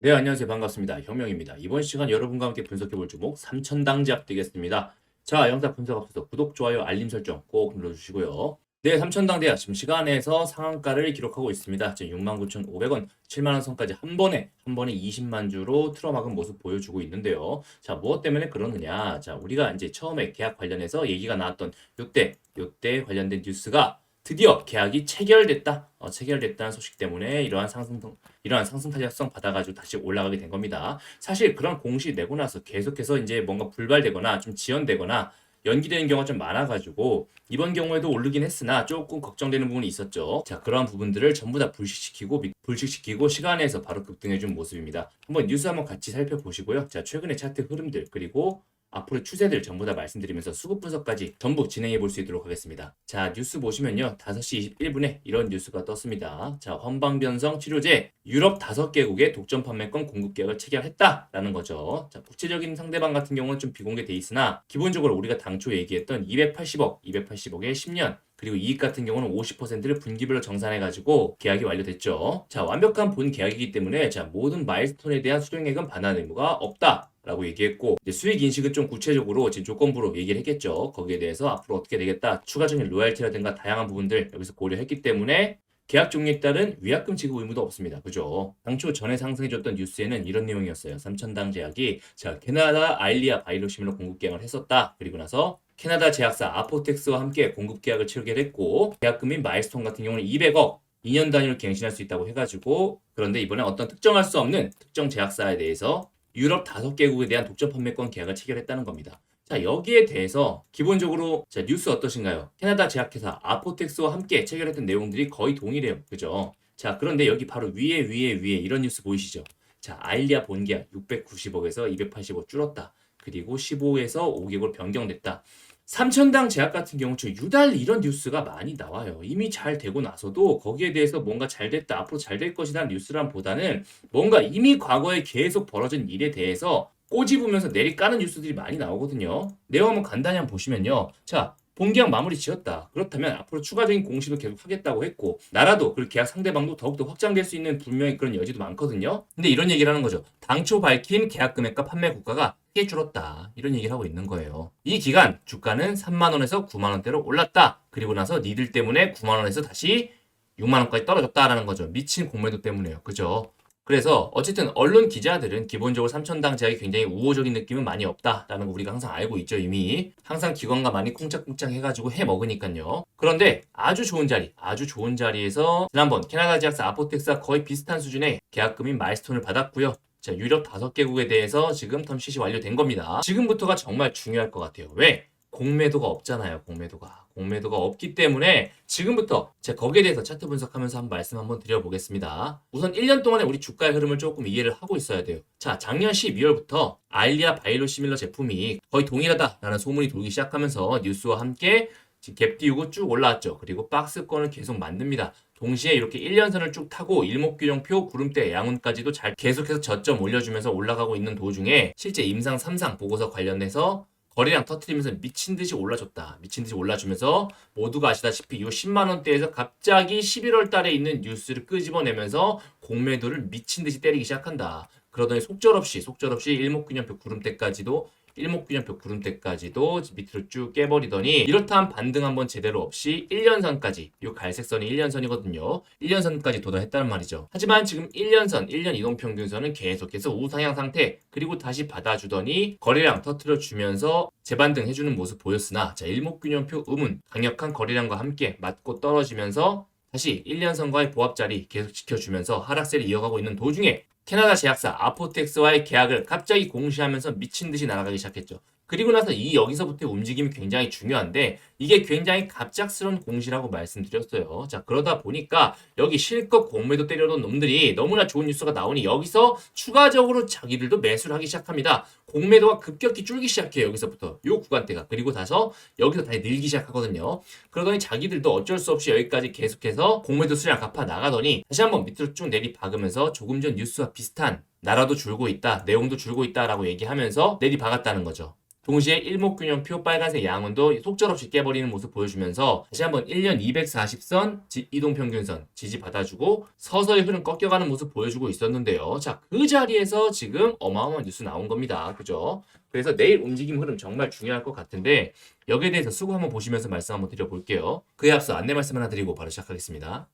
네, 안녕하세요. 반갑습니다. 혁명입니다. 이번 시간 여러분과 함께 분석해볼 주목 3천당 제압 되겠습니다. 자, 영상 분석 앞서서 구독, 좋아요, 알림 설정 꼭 눌러주시고요. 네, 3천당 대학 지금 시간에서 상한가를 기록하고 있습니다. 지금 69,500원, 7만원 선까지 한 번에, 한 번에 20만 주로 틀어막은 모습 보여주고 있는데요. 자, 무엇 때문에 그러느냐. 자, 우리가 이제 처음에 계약 관련해서 얘기가 나왔던 요때, 요때 관련된 뉴스가 드디어 계약이 체결됐다. 어, 체결됐다는 소식 때문에 이러한 상승, 이러한 상승 탄력성 받아가지고 다시 올라가게 된 겁니다. 사실 그런 공시 내고 나서 계속해서 이제 뭔가 불발되거나 좀 지연되거나 연기되는 경우가 좀 많아가지고 이번 경우에도 오르긴 했으나 조금 걱정되는 부분이 있었죠. 자, 그러한 부분들을 전부 다 불식시키고 미- 불식시키고 시간에서 바로 급등해준 모습입니다. 한번 뉴스 한번 같이 살펴보시고요. 자, 최근의 차트 흐름들 그리고 앞으로 추세들 전부 다 말씀드리면서 수급 분석까지 전부 진행해 볼 수 있도록 하겠습니다. 자, 뉴스 보시면요. 5시 21분에 이런 뉴스가 떴습니다. 자, 헌방변성 치료제 유럽 5개국의 독점 판매권 공급 계약을 체결했다라는 거죠. 자, 구체적인 상대방 같은 경우는 좀 비공개돼 있으나 기본적으로 우리가 당초 얘기했던 280억, 280억에 10년 그리고 이익 같은 경우는 50%를 분기별로 정산해가지고 계약이 완료됐죠. 자, 완벽한 본 계약이기 때문에 자, 모든 마일스톤에 대한 수령액은 반환 의무가 없다. 라고 얘기했고 수익 인식은 좀 구체적으로 지금 조건부로 얘기를 했겠죠. 거기에 대해서 앞으로 어떻게 되겠다. 추가적인 로얄티라든가 다양한 부분들 여기서 고려했기 때문에 계약 종료에 따른 위약금 지급 의무도 없습니다. 그죠? 당초 전에 상승해줬던 뉴스에는 이런 내용이었어요. 3천당 제약이 자 캐나다 아일리아 바이로시밀러 공급 계약을 했었다. 그리고 나서 캐나다 제약사 아포텍스와 함께 공급 계약을 체결했고 계약금인 마일스톤 같은 경우는 200억 2년 단위로 갱신할 수 있다고 해가지고 그런데 이번에 어떤 특정할 수 없는 특정 제약사에 대해서 유럽 다섯 개국에 대한 독점 판매권 계약을 체결했다는 겁니다. 자, 여기에 대해서 기본적으로 자, 뉴스 어떠신가요? 캐나다 제약회사 아포텍스와 함께 체결했던 내용들이 거의 동일해요. 그죠? 자, 그런데 여기 바로 위에 위에 위에 이런 뉴스 보이시죠? 자, 아일리아 본계약 690억에서 280억 줄었다. 그리고 15에서 5개월 변경됐다. 삼천당 제약 같은 경우 저 유달리 이런 뉴스가 많이 나와요. 이미 잘 되고 나서도 거기에 대해서 뭔가 잘 됐다, 앞으로 잘 될 것이라는 뉴스란보다는 뭔가 이미 과거에 계속 벌어진 일에 대해서 꼬집으면서 내리 까는 뉴스들이 많이 나오거든요. 내용 한번 간단히 한번 보시면요. 자, 본계약 마무리 지었다. 그렇다면 앞으로 추가적인 공시도 계속 하겠다고 했고 나라도 그리고 계약 상대방도 더욱더 확장될 수 있는 분명히 그런 여지도 많거든요. 근데 이런 얘기를 하는 거죠. 당초 밝힌 계약 금액과 판매 국가가 크게 줄었다. 이런 얘기를 하고 있는 거예요. 이 기간 주가는 3만 원에서 9만 원대로 올랐다. 그리고 나서 니들 때문에 9만 원에서 다시 6만 원까지 떨어졌다라는 거죠. 미친 공매도 때문에요. 그죠? 그래서 어쨌든 언론 기자들은 기본적으로 삼천당 제약이 굉장히 우호적인 느낌은 많이 없다라는 거 우리가 항상 알고 있죠 이미 항상 기관과 많이 쿵짝쿵짝 해가지고 해 먹으니까요 그런데 아주 좋은 자리 아주 좋은 자리에서 지난번 캐나다 제약사 아포텍스와 거의 비슷한 수준의 계약금인 마일스톤을 받았고요 자 유럽 다섯 개국에 대해서 지금 텀시시 완료된 겁니다 지금부터가 정말 중요할 것 같아요 왜? 공매도가 없잖아요 공매도가 공매도가 없기 때문에 지금부터 제가 거기에 대해서 차트 분석하면서 한번 말씀 한번 드려보겠습니다. 우선 1년 동안의 우리 주가의 흐름을 조금 이해를 하고 있어야 돼요. 자, 작년 12월부터 아일리아 바이로 시밀러 제품이 거의 동일하다라는 소문이 돌기 시작하면서 뉴스와 함께 지금 갭 띄우고 쭉 올라왔죠. 그리고 박스권을 계속 만듭니다. 동시에 이렇게 1년선을 쭉 타고 일목균형표 구름대 양운까지도 잘 계속해서 저점 올려주면서 올라가고 있는 도중에 실제 임상 3상 보고서 관련해서 거래량 터트리면서 미친 듯이 올라줬다. 미친 듯이 올라주면서 모두가 아시다시피 이 10만 원대에서 갑자기 11월 달에 있는 뉴스를 끄집어내면서 공매도를 미친 듯이 때리기 시작한다. 그러더니 속절없이 속절없이 일목균형표 구름대까지도 일목균형표 구름대까지도 밑으로 쭉 깨버리더니 이렇다한 반등 한번 제대로 없이 1년선까지 이 갈색선이 1년선이거든요. 1년선까지 도달했다는 말이죠. 하지만 지금 1년선, 1년 이동평균선은 계속해서 우상향 상태 그리고 다시 받아주더니 거래량 터트려 주면서 재반등 해주는 모습 보였으나 자 일목균형표 음운 강력한 거래량과 함께 맞고 떨어지면서 다시 1년선과의 보합 자리 계속 지켜주면서 하락세를 이어가고 있는 도중에 캐나다 제약사 아포텍스와의 계약을 갑자기 공시하면서 미친 듯이 날아가기 시작했죠. 그리고 나서 이 여기서부터의 움직임이 굉장히 중요한데 이게 굉장히 갑작스러운 공시라고 말씀드렸어요. 자 그러다 보니까 여기 실컷 공매도 때려놓은 놈들이 너무나 좋은 뉴스가 나오니 여기서 추가적으로 자기들도 매수를 하기 시작합니다. 공매도가 급격히 줄기 시작해요. 여기서부터 요 구간대가 그리고 나서 여기서 다시 늘기 시작하거든요. 그러더니 자기들도 어쩔 수 없이 여기까지 계속해서 공매도 수량 갚아 나가더니 다시 한번 밑으로 쭉 내리 박으면서 조금 전 뉴스와 비슷한 나라도 줄고 있다, 내용도 줄고 있다라고 얘기하면서 내리 박았다는 거죠. 동시에 일목균형표 빨간색 양운도 속절없이 깨버리는 모습 보여주면서 다시 한번 1년 240선 이동평균선 지지 받아주고 서서히 흐름 꺾여가는 모습 보여주고 있었는데요. 자, 그 자리에서 지금 어마어마한 뉴스 나온 겁니다. 그죠? 그래서 내일 움직임 흐름 정말 중요할 것 같은데 여기에 대해서 수고 한번 보시면서 말씀 한번 드려볼게요. 그에 앞서 안내 말씀 하나 드리고 바로 시작하겠습니다.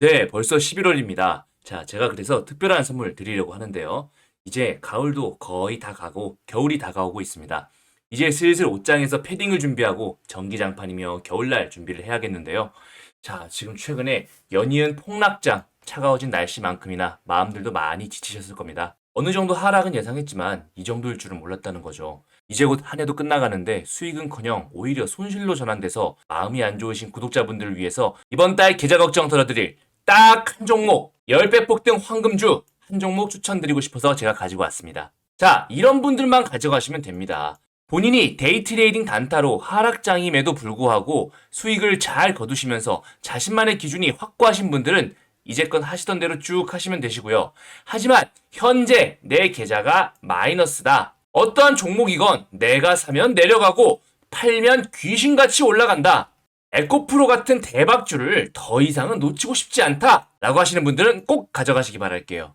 네, 벌써 11월입니다. 자, 제가 그래서 특별한 선물 드리려고 하는데요. 이제 가을도 거의 다 가고 겨울이 다가오고 있습니다. 이제 슬슬 옷장에서 패딩을 준비하고 전기장판이며 겨울날 준비를 해야겠는데요. 자, 지금 최근에 연이은 폭락장, 차가워진 날씨만큼이나 마음들도 많이 지치셨을 겁니다. 어느 정도 하락은 예상했지만 이 정도일 줄은 몰랐다는 거죠. 이제 곧 한 해도 끝나가는데 수익은커녕 오히려 손실로 전환돼서 마음이 안 좋으신 구독자분들을 위해서 이번 달 계좌 걱정 덜어드릴 딱 한 종목 10배 폭등 황금주 한 종목 추천드리고 싶어서 제가 가지고 왔습니다. 자, 이런 분들만 가져가시면 됩니다. 본인이 데이트레이딩 단타로 하락장임에도 불구하고 수익을 잘 거두시면서 자신만의 기준이 확고하신 분들은 이제껏 하시던 대로 쭉 하시면 되시고요. 하지만 현재 내 계좌가 마이너스다. 어떠한 종목이건 내가 사면 내려가고 팔면 귀신같이 올라간다. 에코프로 같은 대박주를 더 이상은 놓치고 싶지 않다. 라고 하시는 분들은 꼭 가져가시기 바랄게요.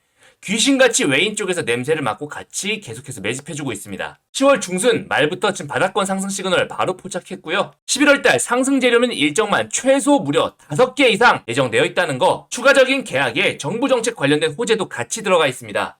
귀신같이 외인 쪽에서 냄새를 맡고 같이 계속해서 매집해주고 있습니다. 10월 중순 말부터 지금 바닥권 상승 시그널 바로 포착했고요. 11월 달 상승 재료는 일정만 최소 무려 5개 이상 예정되어 있다는 거, 추가적인 계약에 정부 정책 관련된 호재도 같이 들어가 있습니다.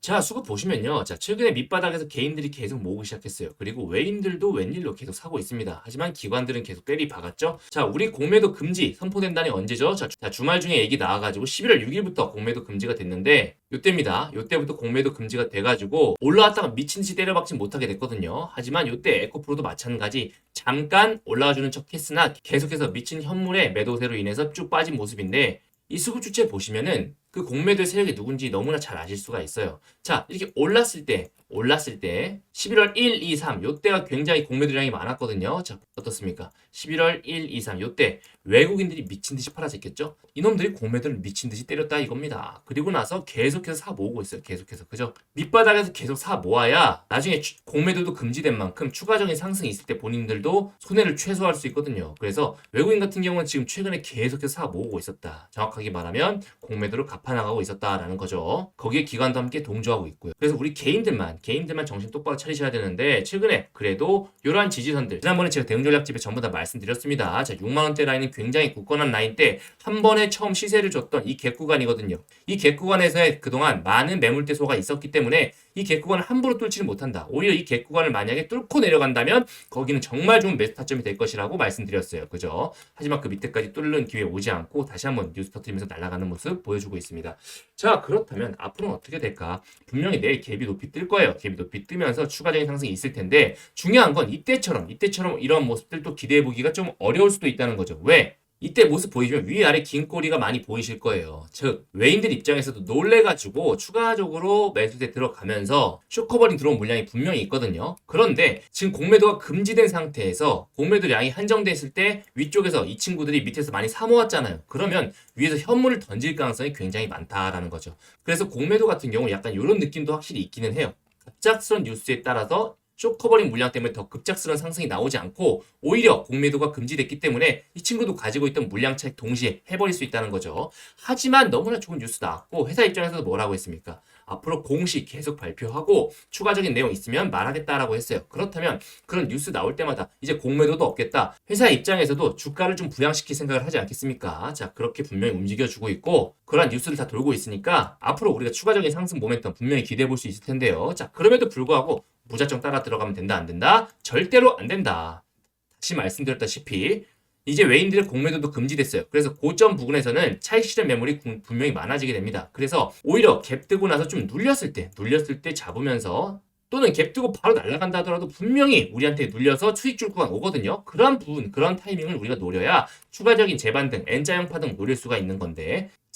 자, 수급 보시면요. 자, 최근에 밑바닥에서 개인들이 계속 모으기 시작했어요. 그리고 외인들도 웬일로 계속 사고 있습니다. 하지만 기관들은 계속 때리 박았죠. 자, 우리 공매도 금지 선포된다는 언제죠? 자, 주말 중에 얘기 나와가지고 11월 6일부터 공매도 금지가 됐는데 요때입니다. 요때부터 공매도 금지가 돼가지고 올라왔다가 미친 듯이 때려박진 못하게 됐거든요. 하지만 요때 에코프로도 마찬가지 잠깐 올라와주는 척 했으나 계속해서 미친 현물의 매도세로 인해서 쭉 빠진 모습인데 이 수급 주체 보시면은 그 공매도의 세력이 누군지 너무나 잘 아실 수가 있어요. 자, 이렇게 올랐을 때, 올랐을 때 11월 1, 2, 3 요때가 굉장히 공매도량이 많았거든요. 자, 어떻습니까? 11월 1, 2, 3 요때 외국인들이 미친 듯이 팔아졌겠죠? 이놈들이 공매도를 미친 듯이 때렸다 이겁니다. 그리고 나서 계속해서 사 모으고 있어요. 계속해서. 그죠? 밑바닥에서 계속 사 모아야 나중에 추- 공매도도 금지된 만큼 추가적인 상승이 있을 때 본인들도 손해를 최소화할 수 있거든요. 그래서 외국인 같은 경우는 지금 최근에 계속해서 사 모으고 있었다. 정확하게 말하면 공매도를 갚아나가고 있었다라는 거죠. 거기에 기관도 함께 동조하고 있고요. 그래서 우리 개인들만 개인들만 정신 똑바로 차리셔야 되는데 최근에 그래도 이러한 지지선들 지난번에 제가 대응 전략집에 전부 다 말씀드렸습니다. 자 6만 원대 라인은 굉장히 굳건한 라인 때 한 번에 처음 시세를 줬던 이 갭 구간이거든요. 이 갭 구간에서의 그동안 많은 매물대 소가 있었기 때문에 이 갭 구간을 함부로 뚫지는 못한다. 오히려 이 갭 구간을 만약에 뚫고 내려간다면 거기는 정말 좋은 매수 타점이 될 것이라고 말씀드렸어요. 그죠? 하지만 그 밑에까지 뚫는 기회 오지 않고 다시 한번 뉴스 터트리면서 날아가는 모습 보여주고 있습니다. 자, 그렇다면 앞으로는 어떻게 될까? 분명히 내일 갭이 높이 뜰 거예요. 갭이 높이 뜨면서 추가적인 상승이 있을 텐데 중요한 건 이때처럼 이때처럼 이런 모습들 또 기대해 보기가 좀 어려울 수도 있다는 거죠. 왜? 이때 모습 보이시면 위아래 긴 꼬리가 많이 보이실 거예요. 즉 외인들 입장에서도 놀래가지고 추가적으로 매수세 들어가면서 쇼커버링 들어온 물량이 분명히 있거든요. 그런데 지금 공매도가 금지된 상태에서 공매도량이 한정됐을 때 위쪽에서 이 친구들이 밑에서 많이 사모았잖아요. 그러면 위에서 현물을 던질 가능성이 굉장히 많다라는 거죠. 그래서 공매도 같은 경우 약간 이런 느낌도 확실히 있기는 해요. 갑작스런 뉴스에 따라서 쇼커버링 물량 때문에 더 급작스러운 상승이 나오지 않고 오히려 공매도가 금지됐기 때문에 이 친구도 가지고 있던 물량 차익 동시에 해버릴 수 있다는 거죠. 하지만 너무나 좋은 뉴스 나왔고 회사 입장에서도 뭐라고 했습니까? 앞으로 공식 계속 발표하고 추가적인 내용 있으면 말하겠다라고 했어요. 그렇다면 그런 뉴스 나올 때마다 이제 공매도도 없겠다. 회사 입장에서도 주가를 좀 부양시킬 생각을 하지 않겠습니까? 자, 그렇게 분명히 움직여주고 있고 그러한 뉴스를 다 돌고 있으니까 앞으로 우리가 추가적인 상승 모멘텀 분명히 기대해 볼 수 있을 텐데요. 자, 그럼에도 불구하고 무작정 따라 들어가면 된다 안 된다? 절대로 안 된다. 다시 말씀드렸다시피 이제 외인들의 공매도도 금지됐어요. 그래서 고점 부근에서는 차익 실현 매물이 구- 분명히 많아지게 됩니다. 그래서 오히려 갭 뜨고 나서 좀 눌렸을 때, 눌렸을 때 잡으면서 또는 갭 뜨고 바로 날아간다 하더라도 분명히 우리한테 눌려서 수익 줄 구간 오거든요. 그런 부분, 그런 타이밍을 우리가 노려야 추가적인 재반등, N자형 파등 노릴 수가 있는 건데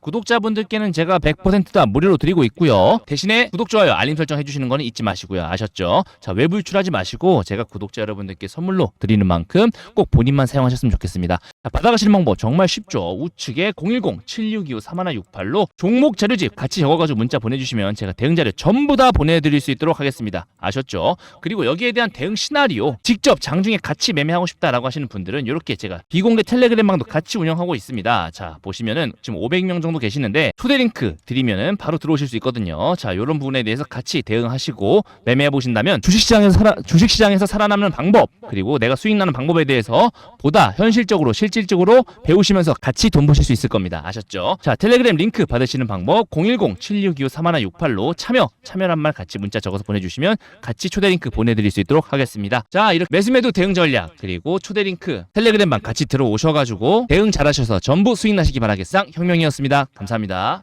구독자분들께는 제가 100%다 무료로 드리고 있고요. 대신에 구독 좋아요 알림 설정 해주시는 거는 잊지 마시고요. 아셨죠? 자 외부 유출하지 마시고 제가 구독자 여러분들께 선물로 드리는 만큼 꼭 본인만 사용하셨으면 좋겠습니다. 자, 받아가시는 방법 정말 쉽죠. 우측에 010-7625-3168로 종목 자료집 같이 적어가지고 문자 보내주시면 제가 대응 자료 전부 다 보내드릴 수 있도록 하겠습니다. 아셨죠? 그리고 여기에 대한 대응 시나리오 직접 장중에 같이 매매하고 싶다라고 하시는 분들은 이렇게 제가 비공개 텔레그램 방도 같이 운영하고 있습니다. 자 보시면은 지금 500명 정도 계시는데 초대 링크 드리면은 바로 들어오실 수 있거든요. 자 이런 부분에 대해서 같이 대응하시고 매매해 보신다면 주식시장에서 살아 주식시장에서 살아남는 방법 그리고 내가 수익 나는 방법에 대해서 보다 현실적으로 실질적으로 배우시면서 같이 돈 버실 수 있을 겁니다. 아셨죠? 자 텔레그램 링크 받으시는 방법 010-7625-3168로 참여 참여란 말 같이 문자 적어서 보내주시면 같이 초대 링크 보내드릴 수 있도록 하겠습니다. 자 이렇게 매수매도 대응 전략 그리고 초대 링크 텔레그램방 같이 들어오셔가지고 대응 잘하셔서 전부 수익 나시기 바라겠상 혁명이었습니다. 감사합니다.